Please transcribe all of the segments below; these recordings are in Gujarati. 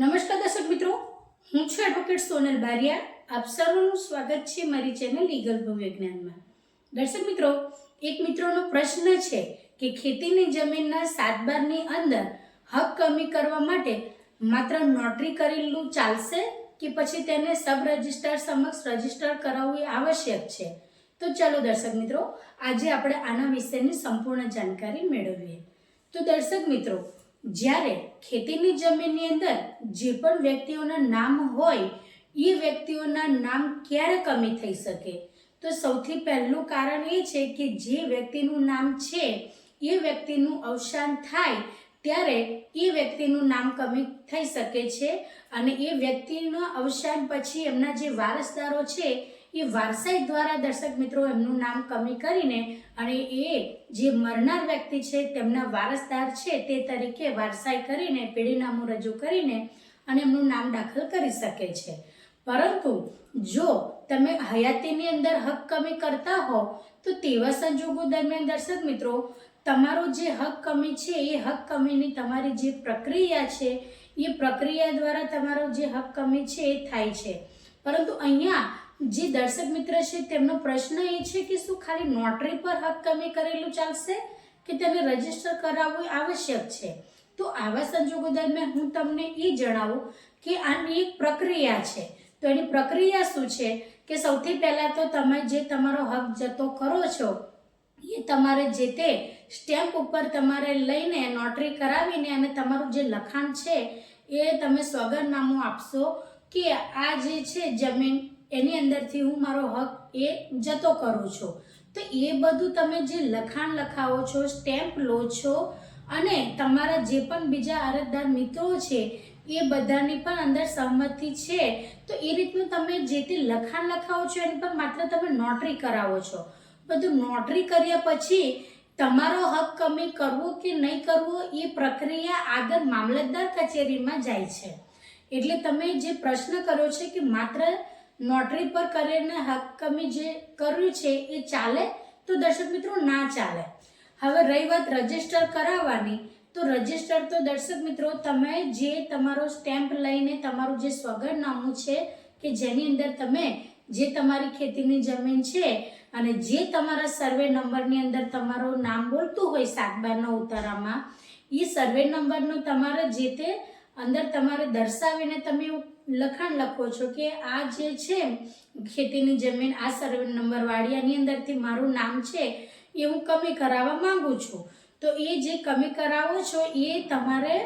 નમસ્કાર દર્શક મિત્રો, હું છું એડવોકેટ સોનલ બારિયા. આપ સર્વનું સ્વાગત છે મારી ચેનલ લીગલ ભૂવિજ્ઞાનમાં દર્શક મિત્રો, એક મિત્રોનો પ્રશ્ન છે કે ખેતીની જમીનના સાત બારની અંદર હક કમી કરવા માટે માત્ર નોટરી કરેલું ચાલશે કે પછી તેને સબ રજિસ્ટ્રાર સમક્ષ રજિસ્ટર કરાવવું આવશ્યક છે? તો ચાલો દર્શક મિત્રો, આજે આપણે આના વિશેની સંપૂર્ણ જાણકારી મેળવીએ. તો દર્શક મિત્રો જ્યારે ખેતીની જમીનની અંદર જે પણ વ્યક્તિઓના નામ હોય, એ વ્યક્તિઓના નામ ક્યારે કમી થઈ શકે? તો સૌથી પહેલું કારણ એ છે કે જે વ્યક્તિનું નામ છે, એ વ્યક્તિનું અવસાન થાય ત્યારે એ વ્યક્તિનું નામ કમી થઈ શકે છે અને એ વ્યક્તિના અવસાન પછી એમના જે વારસદારો છે એ વારસાઈ દ્વારા દર્શક મિત્રો એમનું નામ કમી કરીને અને એ જે મરનાર વ્યક્તિ છે તેમના વારસદાર છે તે તરીકે વારસાઈ કરીને, પેઢીનામું રજૂ કરીને અને એમનું નામ દાખલ કરી શકે છે. પરંતુ જો તમે હયાતીની અંદર હક કમી કરતા હો, તો તેવા સંજોગો દરમિયાન દર્શક મિત્રો, તમારો જે હક કમી છે, એ હક કમીની તમારી જે પ્રક્રિયા છે, એ પ્રક્રિયા દ્વારા તમારો જે હક કમી છે, એ થાય છે. પરંતુ અહીંયા જે દર્શક મિત્ર છે, તેમનો પ્રશ્ન એ છે કે શું ખાલી નોટરી પર હક કમે કરેલું ચાલશે કે તેને રજિસ્ટર કરાવવું આવશ્યક છે? તો આવા સંજોગો દરમિયાન હું તમને એ જણાવું કે આની એક પ્રક્રિયા છે. તો એની પ્રક્રિયા શું છે કે સૌથી પહેલાં તો તમે જે તમારો હક જતો કરો છો, એ તમારે જે તે સ્ટેમ્પ ઉપર તમારે લઈને નોટરી કરાવીને અને તમારું જે લખાણ છે, એ તમે સ્વગરનામું આપશો કે આ જે છે જમીન એની અંદરથી હું મારો હક એ જતો કરું છું. તો એ બધું તમે જે લખાણ લખાવો છો, સ્ટેમ્પ લો છો, અને તમારા જે પણ બીજા અરજદાર મિત્રો છે, એ બધાની પણ અંદર સહમતિ છે. તો એ રીતનું તમે જે તે લખાણ લખાવો છો, એની પર માત્ર તમે નોટરી કરાવો છો. બધું નોટરી કર્યા પછી તમારો હક કમી કરવો કે નહીં કરવો, એ પ્રક્રિયા આગળ મામલતદાર કચેરીમાં જાય છે. એટલે તમે જે પ્રશ્ન કર્યો છે કે માત્ર નોટરી પર કરીને હક કમી જે કર્યું છે એ ચાલે તો દર્શક મિત્રો ના ચાલે. હવે રહી વાત રજિસ્ટર કરાવવાની, તો રજિસ્ટર તો દર્શક મિત્રો તમે જે તમારો સ્ટેમ્પ લઈને તમારું જે સ્વગરનામું છે કે જેની અંદર તમે જે તમારી ખેતીની જમીન છે અને જે તમારા સર્વે નંબરની અંદર તમારું નામ બોલતું હોય સાત બારના ઉતારામાં એ સર્વે નંબરનો તમારે જે તે અંદર તમારે દર્શાવીને તમે લખાણ લખો છો કે આ જે છે, ખેતીની જમીન, આ સર્વે નંબર વાડિયાની અંદરથી મારું નામ છે એ હું કમી કરાવવા માંગુ છું. તો એ જે કમી કરાવો છો એ તમારે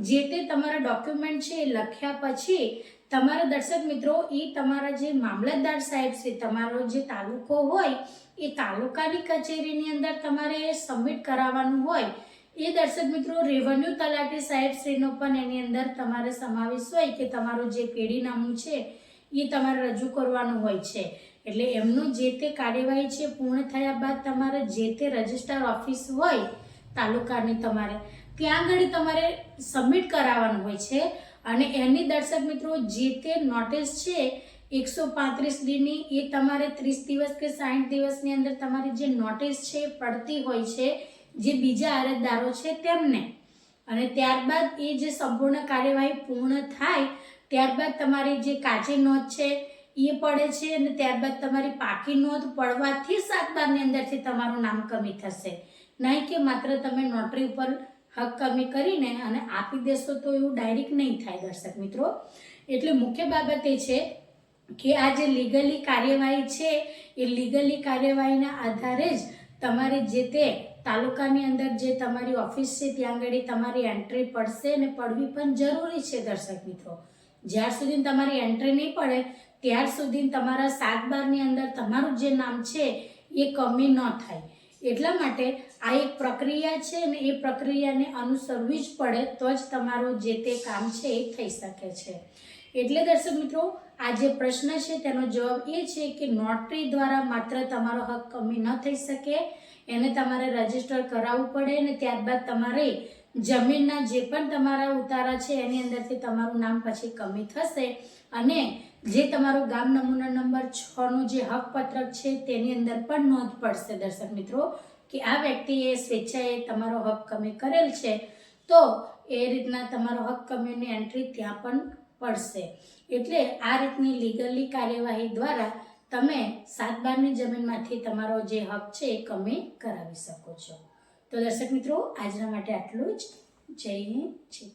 જે તે તમારા ડોક્યુમેન્ટ છે એ લખ્યા પછી તમારા દર્શક મિત્રો, એ તમારા જે મામલતદાર સાહેબ છે, તમારો જે તાલુકો હોય, એ તાલુકાની કચેરીની અંદર તમારે સબમિટ કરાવવાનું હોય. એ દર્શક મિત્રો, રેવન્યુ તલાટી સાહેબ શ્રીનો પણ એની અંદર તમારે સમાવેશ હોય કે તમારું જે પેઢીનામું છે એ તમારે રજૂ કરવાનું હોય છે. એટલે એમનું જે તે કાર્યવાહી છે પૂર્ણ થયા બાદ તમારે જે તે રજિસ્ટર ઓફિસ હોય, તાલુકાની તમારે, ત્યાં આગળ તમારે સબમિટ કરાવવાનું હોય છે. અને એની દર્શક મિત્રો, જે તે નોટિસ છે, એકસો પાંત્રીસ ડીની, એ તમારે ત્રીસ દિવસ કે સાઠ દિવસની અંદર તમારી જે નોટિસ છે પડતી હોય છે જે બીજા અરજદારો છે તેમને. અને ત્યારબાદ એ જે સંપૂર્ણ કાર્યવાહી પૂર્ણ થાય, ત્યારબાદ તમારી જે કાચી નોંધ છે એ પડે છે અને ત્યારબાદ તમારી પાકી નોંધ પડવાથી સાત બારની અંદરથી તમારું નામ કમી થશે. નહીં કે માત્ર તમે નોટરી ઉપર હક કમી કરીને અને આપી દેશો તો એવું ડાયરેક્ટ નહીં થાય દર્શક મિત્રો. એટલે મુખ્ય બાબત એ છે કે આ જે લીગલી કાર્યવાહી છે, એ લીગલી કાર્યવાહીના આધારે જ તમારે જે તે તાલુકાની અંદર જે તમારી ઓફિસ છે, ત્યાં આગળ તમારી એન્ટ્રી પડશે અને પડવી પણ જરૂરી છે દર્શક મિત્રો. જ્યાર સુધી તમારી એન્ટ્રી નહીં પડે, ત્યાર સુધી તમારા સાત બારની અંદર તમારું જે નામ છે, એ કમી ન થાય. એટલા માટે આ એક પ્રક્રિયા છે અને એ પ્રક્રિયાને અનુસરવી જ પડે, તો જ તમારું જે તે કામ છે એ થઈ શકે છે. એટલે દર્શક મિત્રો આ જે પ્રશ્ન છે તેનો જવાબ એ છે કે નોટરી દ્વારા માત્ર તમારો હક કમી ન થઈ શકે, એને તમારે રજિસ્ટર કરાવવું પડે અને ત્યારબાદ તમારે જમીનના જે પણ તમારા ઉતારા છે એની અંદરથી તમારું નામ પછી કમી થશે અને જે તમારો ગામ નમૂના નંબર છનું જે હક પત્રક છે તેની અંદર પણ નોંધ પડશે. દર્શક મિત્રો, કે આ વ્યક્તિએ સ્વેચ્છાએ તમારો હક કમી કરેલ છે, તો એ રીતના તમારો હક કમીની એન્ટ્રી ત્યાં પણ પડશે. એટલે આ રીતની લીગલી કાર્યવાહી દ્વારા તમે સાત બારની જમીનમાંથી તમારો જે હક છે એ કમી કરાવી શકો છો. તો દર્શક મિત્રો, આજના માટે આટલું જ. જય હિન્દ, જય.